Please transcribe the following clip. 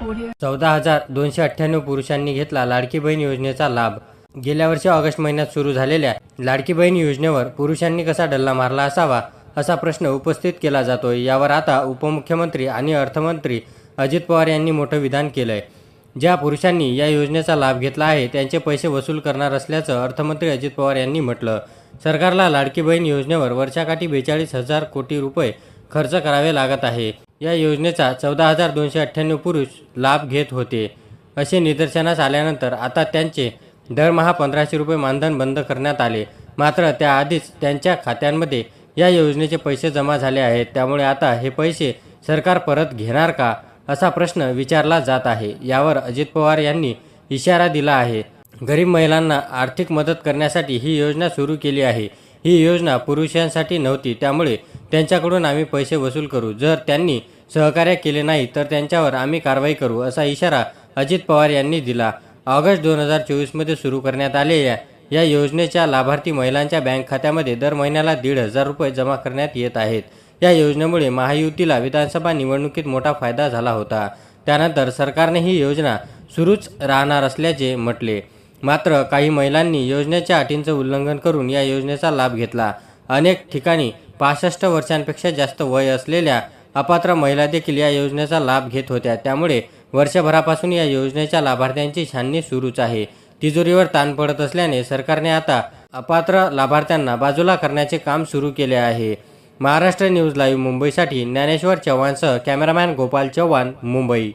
चौदा हजार दोनशे अठ्ठ्याण्णव पुरुषांनी घेतला लाडकी बहीण योजनेचा लाभ. गेल्या वर्षी ऑगस्ट महिन्यात सुरू झालेल्या लाडकी बहीण योजनेवर पुरुषांनी कसा डल्ला मारला असावा असा प्रश्न उपस्थित केला जातोय. यावर आता उपमुख्यमंत्री आणि अर्थमंत्री अजित पवार यांनी मोठं विधान केलंय. ज्या पुरुषांनी या योजनेचा लाभ घेतला आहे त्यांचे पैसे वसूल करणार असल्याचं अर्थमंत्री अजित पवार यांनी म्हटलं. सरकारला लाडकी बहीण योजनेवर वर्षाकाठी बेचाळीस हजार कोटी रुपये खर्च करावे लागत आहे. या योजनेचा चौदा हजार दोनशे अठ्ठ्याण्णव पुरुष लाभ घेत होते. असे निदर्शनास आल्यानंतर आता त्यांचे दरमहा पंधराशे रुपये मानधन बंद करण्यात आले. मात्र त्याआधीच त्यांच्या खात्यांमध्ये या योजनेचे पैसे जमा झाले आहेत. त्यामुळे आता हे पैसे सरकार परत घेणार का असा प्रश्न विचारला जात आहे. यावर अजित पवार यांनी इशारा दिला आहे. गरीब महिलांना आर्थिक मदत करण्यासाठी ही योजना सुरू केली आहे. ही योजना पुरुषांसाठी नव्हती. त्यामुळे त्यांच्याकडून आम्ही पैसे वसूल करू. जर त्यांनी सहकार्य केले नाही तर त्यांच्यावर आम्ही कारवाई करू असा इशारा अजित पवार यांनी दिला. ऑगस्ट दोन हजार चोवीसमध्ये सुरू करण्यात आलेल्या या योजनेच्या लाभार्थी महिलांच्या बँक खात्यामध्ये दर महिन्याला दीड हजार रुपये जमा करण्यात येत आहेत. या योजनेमुळे महायुतीला विधानसभा निवडणुकीत मोठा फायदा झाला होता. त्यानंतर सरकारने ही योजना सुरूच राहणार असल्याचे म्हटले. मात्र काही महिलांनी योजनेच्या अटींचं उल्लंघन करून या योजनेचा लाभ घेतला. अनेक ठिकाणी पासष्ट वर्षांपेक्षा जास्त वय असलेल्या अपात्र महिला देखील या योजनेचा लाभ घेत होत्या. त्यामुळे वर्षभरापासून या योजनेच्या लाभार्थ्यांची छाननी सुरूच आहे. तिजोरीवर ताण पडत असल्याने सरकारने आता अपात्र लाभार्थ्यांना बाजूला करण्याचे काम सुरू केले आहे. महाराष्ट्र न्यूज लाईव्ह मुंबईसाठी ज्ञानेश्वर चव्हाणसह कॅमेरामॅन गोपाल चव्हाण मुंबई.